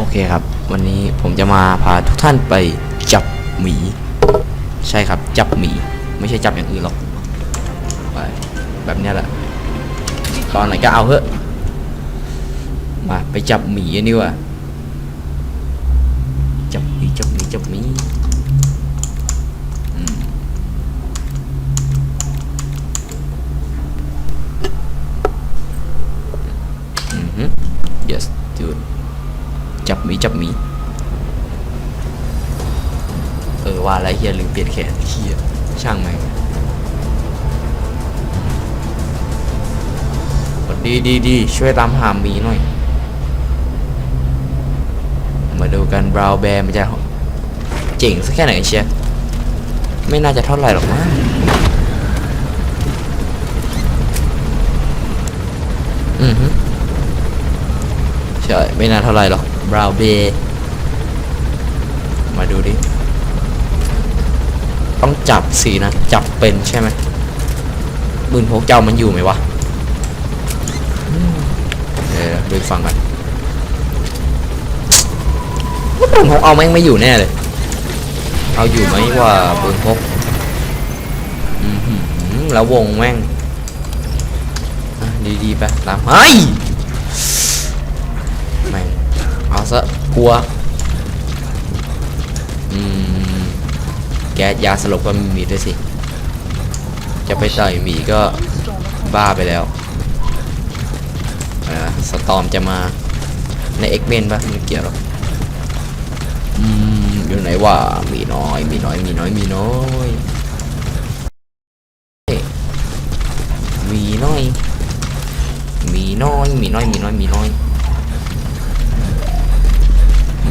โอเคครับ วันนี้ผมจะมาพาทุกท่านไปจับหมี ใช่ครับ จับหมี ไม่ใช่จับอย่างอื่นหรอกไปแบบเนี้ยแหละ ตอนไหนก็เอาเถอะ มาไปจับหมีนดีกว่าจับหมีจับหมีจับหมีอืมอือฮึ yes dude จับหมีจับหมี เออว่าแล้วเฮียลืมเปลี่ยนแขนเฮียช่างแม่งดีดีดีช่วยตามหาหมีหน่อย มาดูกันบราวแบร์มันจะเจ๋งสักแค่ไหนเชียไม่น่าจะเท่าไหร่หรอกนะอือฮึใช่ ไม่น่าเท่าไหร่หรอก บราวแบร์มาดูดิ ต้องจับสีนะ จับเป็นใช่ไหมปืนพกเจ้ามันอยู่ไหมวะเดี๋ยวดูฟังกันว่าปืนพกเอาแม่งไม่อยู่แน่เลย เอาอยู่ไหมว่าปืนพกแล้ววงแม่งดีๆไปตามเฮ้ยแม่ง เอาซะกลัวอืมแก๊สยาสลบก็ม่มีด้วยสิ จะไปต่อยหมีก็บ้าไปแล้วอ่าสตอมจะมาในเอ็กเมนปะไม่เกี่ยวหรอกอืมอยู่ไหนวะหมีน้อยมีน้อยมีน้อยมีน้อยมีน้อยมีน้อยมีน้อยมีน้อยมีน้อย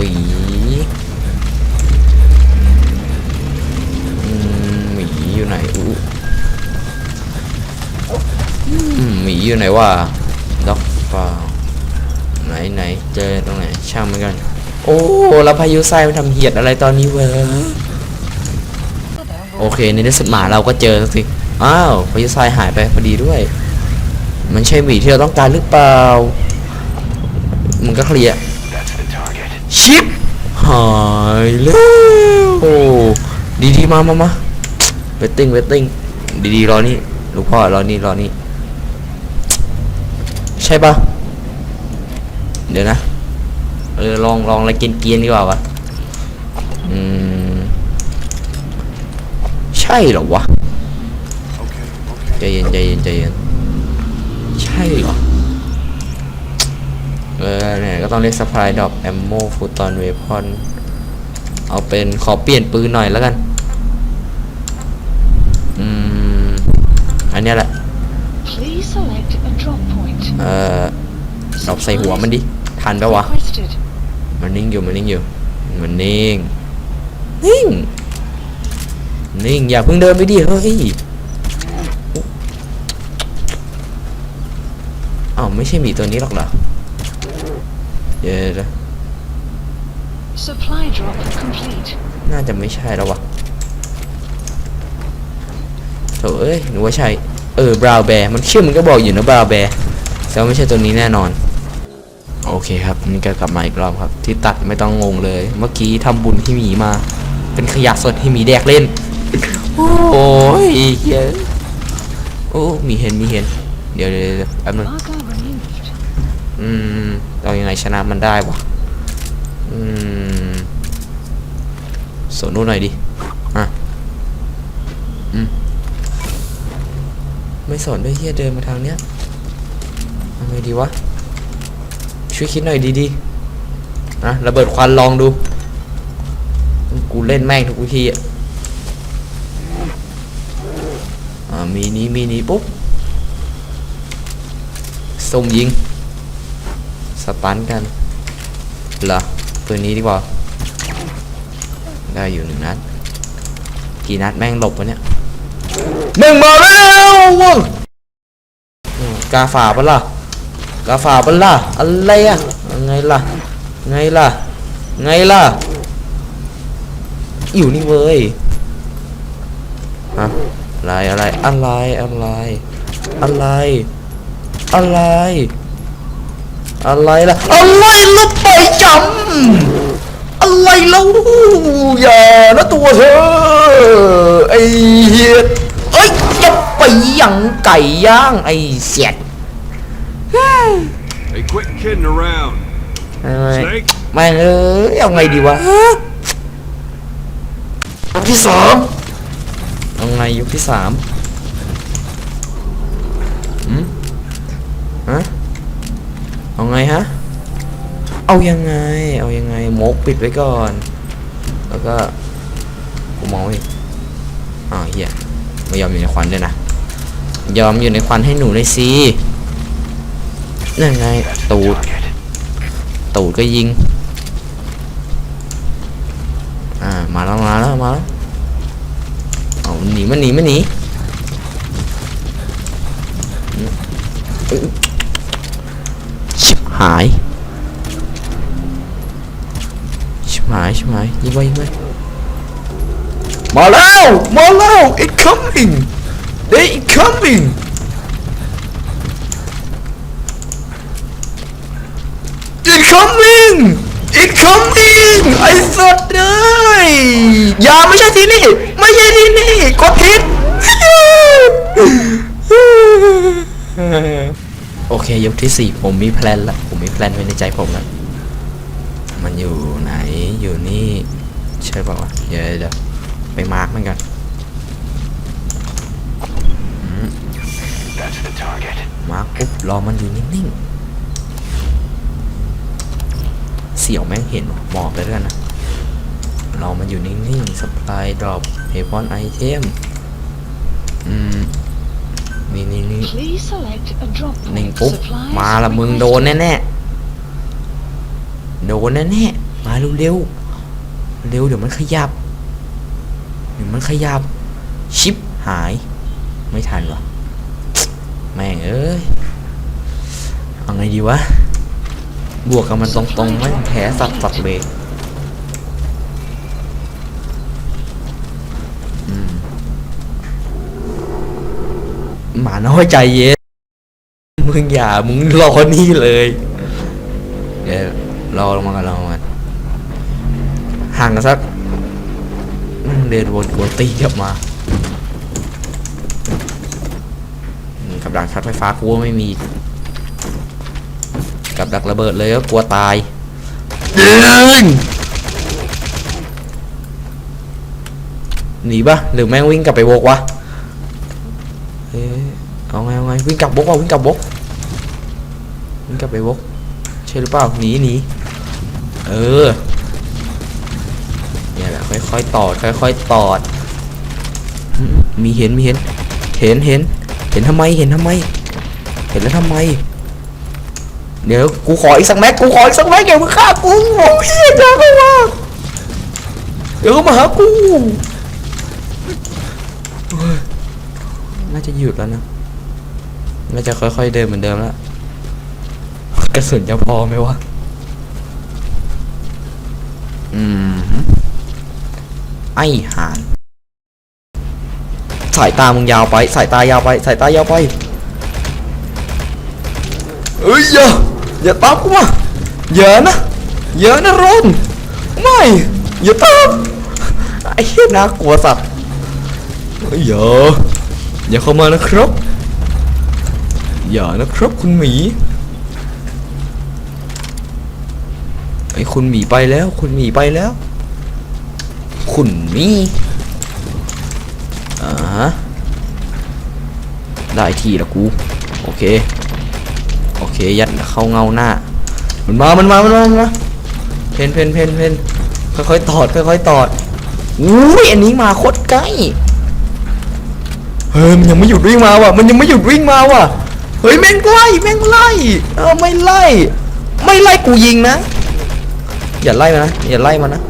หมีอืมหมีอยู่ไหนอู้หมีอยู่ไหนวะด็อกเปล่าไหนไหนเจอตรงไหนช่างมันกัน โอ้แล้วพายุทรายมันทำเหียดอะไรตอนนี้เวะโอเคในที่สุดหมาเราก็เจอสักทีอ้าวพายุทรายหายไปพอดีด้วย มันใช่หมีที่เราต้องการหรือเปล่า มันก็เคลียร์ ชิปหายแล้วโอ้ดีดีๆมามามาเวทติ้งเวทติ้งดีดีๆรอนี่ลูกพ่อรอนี่รอนี่ใช่ปะเดี๋ยวนะเออลองลองอะไรเกียนเกียนๆดีกว่าวะอืมใช่เหรอวะใจเย็นใจเย็นใจเย็นใช่เหรอ เออเนี่ยก็ต้องเรียกสปายดอกแอมโมฟูตอนเวพอนเอาเป็นขอเปลี่ยนปืนหน่อยแล้วกัน อืม อันเนี้ยแหละ Please select a drop point. เอ่อดรอปใส่หัวมันดิ ทันปะวะ Requested. มันนิ่งอยู่มันนิ่งอยู่ มันนิ่ง นิ่ง นิ่ง อย่าเพิ่งเดินไปดิ เฮ้ยอ้าวไม่ใช่หมีตัวนี้หรอกเหรอ เดี๋ยวๆ Supply drop complete. น่าจะไม่ใช่แล้ววะโถเอ้ยหนูว่าใช่ เออบราวแบร์มันชื่อมันก็บอกอยู่นะบราวแบร์แต่ว่าไม่ใช่ตัวนี้แน่นอน โอเคครับนี่ก็กลับมาอีกรอบครับ ที่ตัดไม่ต้องงงเลย เมื่อกี้ทำบุญที่หมีมา เป็นขยะสดให้หมีแดกเล่น โอ้ยเฮียโอ้มีเห็นมีเห็น เดี๋ยวเดี๋ยวเดี๋ยวแป๊บนึง Marker removed. อืม เรายังไงชนะมันได้วะอืมสนดูหน่อยดิอะอืมไม่สนด้วยเฮียเดินมาทางเนี้ยทำไงดีวะช่วยคิดหน่อยดีๆนะระเบิดควันลองดู กูเล่นแม่งทุกวิธีอะอ่ามีนี้มีนี้ปุ๊บส่งยิง สตันกันเหรอปืนนี้ดีกว่า ได้อยู่หนึ่งนัด กี่นัดแม่งหลบวะเนี่ยหนึ่งมาแล้ววะอืมกาฝาปะล่ะกาฝาปะล่ะอะไรอะไงล่ะ ไงล่ะ ไงล่ะ อยู่นี่เว้ยฮะอะไรอะไรอะไรอะไรอะไรอะไร อะไรล่ะอะไรล่ะไปจำอะไรเล่าอย่านะตัวเธอไอ้เหี้ยเอ้ยอย่าไปยังไก่ย่างไอ้เสียด Hey, quit kidding around. ไม่ไม่ Snake? ไม่เอ้ยเอาไงดีวะยกที่สองเอาไงยกที่สามอืมฮะ เอาไงฮะ เอายังไง เอายังไงมกปิดไว้ก่อน แล้วก็กูมองไม่เห็นอ้าวเฮียไม่ยอมอยู่ในควันด้วยนะ ยอมอยู่ในควันให้หนูเลยสินั่นไง ตูด ตูดก็ยิง อ่า มาแล้วมาแล้วมาแล้วเอาหนีมันหนีมันหนี หาย ชิบหาย ชิบหายยิงไปยิงไปมาแล้ว มาแล้ว it coming they it coming it coming it coming ไอ้สัตว์เลยอย่าไม่ใช่ที่นี่ ไม่ใช่ที่นี่กดผิด โอเคยกที่สี่ผมมีแพลนละผมมีแพลนไว้ในใจผมแล้วมันอยู่ไหนอยู่นี่ใช่ป่าวะเดี๋ยวเดี๋ยวไปมาร์กมันกันมาร์กปุ๊บรอมันอยู่นิ่งๆเสี่ยวแม่งเห็นหมอบไปด้วยนะรอมันอยู่นิ่งๆ supply drop weapon item อืม select a drop หนึ่ง point. ปุ๊บ Supplies มาละมึงโดน requested. แน่ๆโดนแน่ๆมาเร็วๆเร็วเดี๋ยวมันขยับเดี๋ยวมันขยับ ชิปหาย ไม่ทันวะแม่งเอ้ยเอาไงดีวะบวกกับมันตรงๆไม่งแพ้สัตว์สัตว์เลยอื หมาน้อยใจเย็นมึงอย่ามึงรอนี่เลยเดี๋ยวรอลงมากันรอลงมาห่างกันสักนั่งเดินวนกวนตีกลับมาอืมกับดักช็อตไฟฟ้ากูว่าไม่มี กับดักระเบิดเลยก็กลัวตายยิงหนีปะหรือแม่งวิ่งกลับไปโวกวะเอ๊ะ เอาไงเอาไงวิ่งกลับบกว่ะวิ่งกลับบกวิ่งกลับไปบกใช่หรือเปล่าหนีหนีเออเนี่ยแหละค่อยๆตอดค่อยๆตอด มีเห็นมีเห็น เห็นเห็น เห็นทำไมเห็นทำไม เห็นแล้วทำไม เดี๋ยวกูขออีกสักแม็กกูขออีกสักแม็กอย่ามึงฆ่ากูโอ้ยเหี้ยจ้าเข้ามาเดี๋ยวเขามาหากูน่าจะหยุดแล้วนะ น่าจะค่อยๆเดินเหมือนเดิมแล้วกระสุนจะพอไหมวะ อืม ไอ้ห่าน สายตามึงยาวไป สายตายาวไป สายตายาวไป เอ้ยอย่าอย่าตามกูมาอย่านะอย่านะรอนไม่อย่าตามไอ้เหี้ยน่ากลัวสัตว์เอ้ยอย่าอย่าเข้ามานะครับ อย่านะครับคุณหมี ไอ้คุณหมีไปแล้ว คุณหมีไปแล้ว คุณหมีอ่าฮะได้ทีละกู โอเค โอเค ยัดเข้าเงาหน้า มันมา มันมา มันมามันมาเพนเพนเพนเพนค่อยๆตอด ค่อยๆตอดอุ้ยอันนี้มาโคตรใกล้เฮ้ยมันยังไม่หยุดวิ่งมาว่ะ มันยังไม่หยุดวิ่งมาว่ะ เฮ้ยแม่งไล่แม่งไล่เออไม่ไล่ ไม่ไล่กูยิงนะ อย่าไล่มานะอย่าไล่มานะ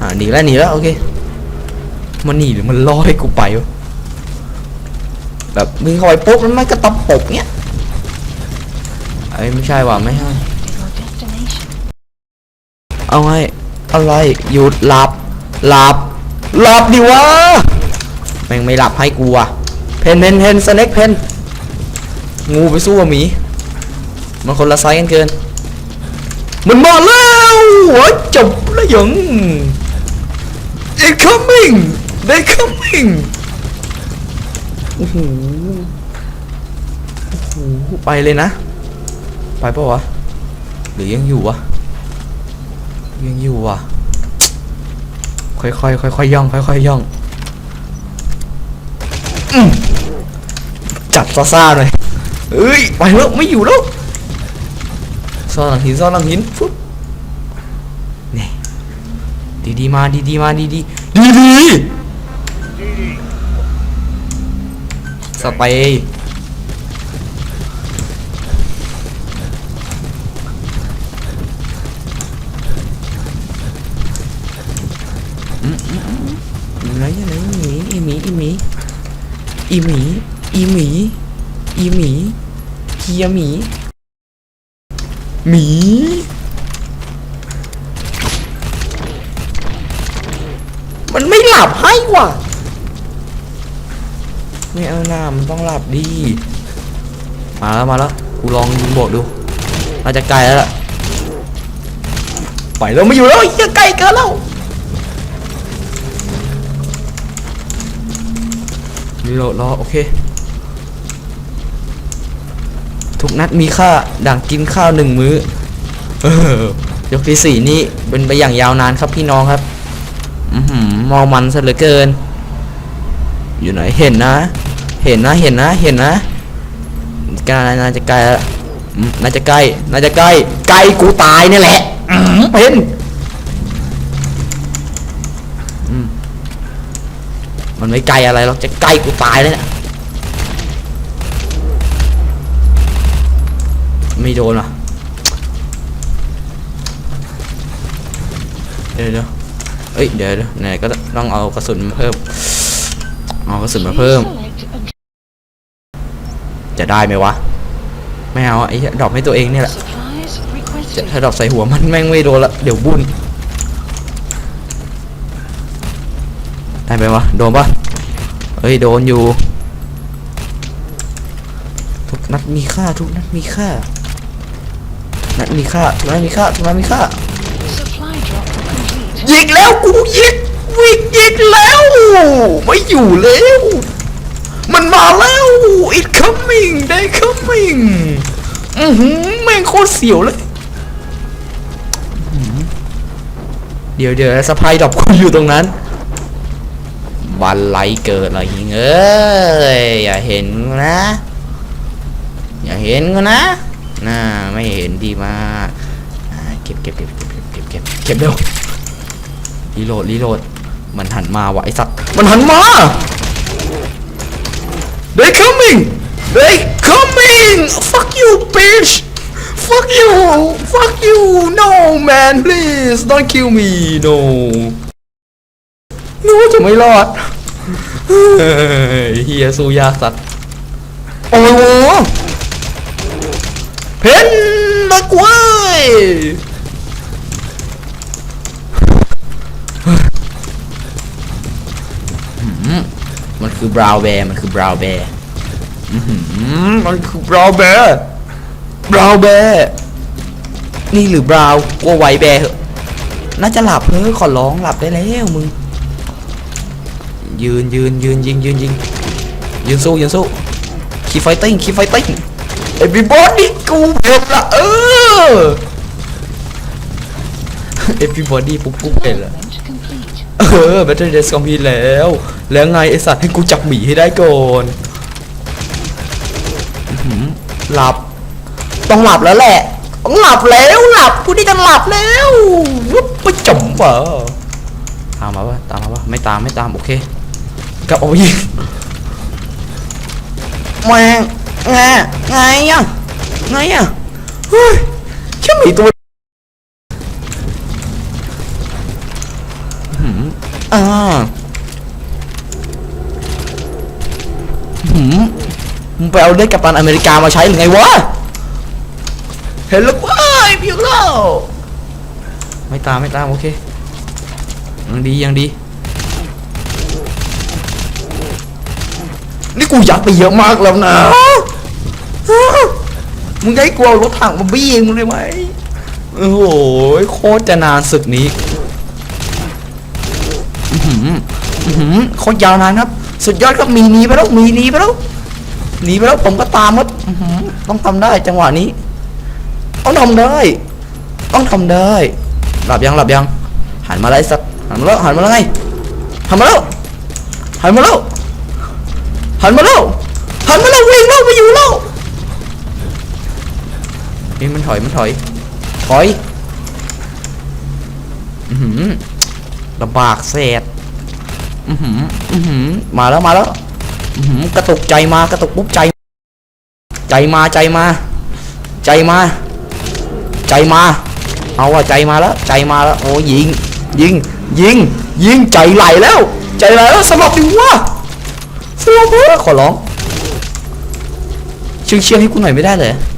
อ่าหนีแล้วหนีแล้วโอเคมันหนีหรือมันล่อให้กูไปวะแบบมึงเข้าไปปุ๊บมันไม่กระตับปกเนี้ยไอ้ไม่ใช่ว่ะไม่ใช่เอาไงอะไรหยุดหลับหลับหลับดิวะแม่งไม่หลับให้กูอะเพนเพนเพนสเน็กเพน งูไปสู้กับหมี มันคนละไซส์กันเกิน มันมาแล้วหัวจบแล้วยัง It coming they coming โอ้โหโอ้โหไปเลยนะ ไปปะวะ หรือยังอยู่วะ ยังอยู่วะค่อยๆค่อยๆย่อง ค่อยๆย่อง จัดซาซ่าหน่อย เอ้ยไปแล้วไม่อยู่แล้วซ่อนหลังหินซ่อนหลังหินฟุ๊บนี่ดีๆมาดีๆมาดีๆดีๆสเปย์อะไรอะไรอีหมีอีหมีอีหมีอีหมี อีหมีเฮียหมีหมีมันไม่หลับให้ว่ะไม่เอาหน้ามันต้องหลับดี มาแล้วมาแล้วกูลองยิงโบดดูน่าจะไกลแล้วล่ะไปแล้วไม่อยู่แล้วเหี้ยไกลเกินแล้วรีโหลดรอโอเค ทุกนัดมีค่าดังกินข้าวหนึ่งมื้อเอยกที่สี่นี่เป็นไปอย่างยาวนานครับพี่น้องครับอือหือมองมันซะเหลือเกิน อยู่ไหนเห็นนะ เห็นนะเห็นนะเห็นนะกาน่าจะใกล้น่าจะใกล้น่าจะใกล้ใกล้กูตายนี่แหละเห็นมันไม่ไกลอะไรหรอกจะใกล้กูตายเลยเนี่ย ไม่โดนว่ะเดี๋ยวเดี๋ยวเอ้ยเดี๋ยวดูไหนก็ต้องเอากระสุนมาเพิ่ม เอากระสุนมาเพิ่ม จะได้ไหมวะ ไม่เอาไอ้ดอปให้ตัวเองเนี่ยแหละจะถ้าดอปใส่หัวมันแม่งไม่โดนละเดี๋ยวบุญได้ไหมวะ โดนปะเอ้ย โดนอยู่ ทุกนัดมีค่า ทุกนัดมีค่า นัดมีค่าทุกนัดมีค่าทุกนัดมีค่า Supply drop complete. ยิงแล้วกูยิงวิ่งยิงแล้ว ไม่อยู่แล้ว มันมาแล้ว it coming they coming อือหือแม่งโคตรเสียวเลยอื้อหือเดี๋ยวเดี๋ยวสะพายดอกคุณอยู่ตรงนั้นบันไลเกิดอะไรยิงเอ้ยอย่าเห็นกูนะ อย่าเห็นกูนะ น่าไม่เห็นดีมากอ่าเก็บเก็บเก็บเก็บเก็บเก็บเก็บเร็วรีโหลดรีโหลดมันหันมาวะไอสัตว์มันหันมา they coming they coming fuck you bitch fuck you fuck you no man please don't kill me no นึกว่าจะไม่รอดเฮ้ยเฮียสู้ยากสัตว์โอ้โห เพนนักเว้ยมันคือบราวแบร์มันคือบราวแบร์มันคือบราวแบร์บราวน์แบร์นี่หรือบราวกลัวไวแบร์เหอะน่าจะหลับเฮ้ยขอร้องหลับได้แล้วมึง ยืนยืนยืนยิงยืนยิงยืนสู้ยืนสู้คีไฟติ้งคีไฟติ้ง เอวีบอดี้กูเผ็ดละเออเอวีบอดี้ปุ๊บปุ๊บเผ็ดละ Development complete. เออ Battle Days คอมพีแล้ว แล้วไงไอสัตว์ให้กูจับหมีให้ได้ก่อนอื้อหือหลับ ต้องหลับแล้วแหละ ต้องหลับแล้วหลับกูนี่จะหลับแล้ววุ๊บไปจมเปล่าตามมาปะตามมาปะไม่ตามไม่ตามโอเคกลับเอาไปยิงแม่ง ไงไงอะไงอะเฮ้ยแค่หมีตัวอ่าหืมมึงไปเอาเลือดกัปตันอเมริกามาใช้หรือไงวะ เห็นแล้วว้ายพี่เล่าไม่ตามไม่ตามโอเคยังดียังดี นี่กูอยัดไปเยอะมากแล้วนะ มึงจะให้กูเอารถถังมาบี้มึงได้ไหมโอ้โหโคตรจะนานศึกนี้หืออื้อหือโคตรยาวนานครับ สุดยอดครับมีหนีไปแล้วมีหนีไปแล้วหนีไปแล้วผมก็ตามครับต้องทำได้จังหวะนี้ต้องทำได้ ต้องทำได้ หลับยังหลับยังหันมาเลยสักหันมาแล้วหันมาแล้วไงหันมาแล้วหันมาแล้วหันมาแล้วหันมาแล้ววิ่งแล้วไปอยู่แล้ว นี่มันถอยมันถอย ถอยอือหือลำบากเศษอือหืออือหือมาแล้วมาแล้วอือหือกระตุกใจมากระตุกปุ๊บใจ ใจมาใจมา ใจมา ใจมา เอาว่าใจมาแล้ว ใจมาแล้วโอ้ยิง ยิง ยิง ยิงใจไหลแล้ว ใจไหลแล้วสลับดิวะสลบเถอะขอร้องเชียงเชียงให้กูหน่อยไม่ได้เลยอืม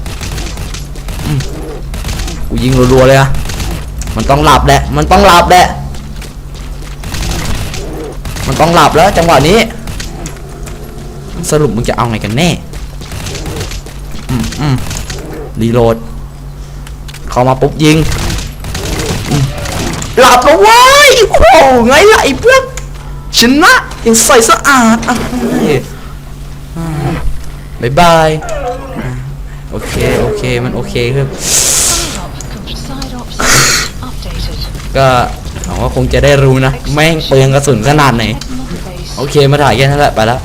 กูยิงรัวๆเลยอะมันต้องหลับแหละ มันต้องหลับแหละ มันต้องหลับแล้วจังหวะนี้ สรุปมึงจะเอาไงกันแน่ อืมอืมรีโหลด เข้ามาปุ๊บยิง หลับแล้วเว้ยโอ้ไงล่ะไอ้เพื่อนชนะยังใส่สะอาดอะบายบาย โอเค โอเค มันโอเคครับ ก็หวังว่าคงจะได้รู้นะ แม่งเปลืองกระสุนขนาดไหน โอเคมาถ่ายแค่นั้นแหละ ไปแล้ว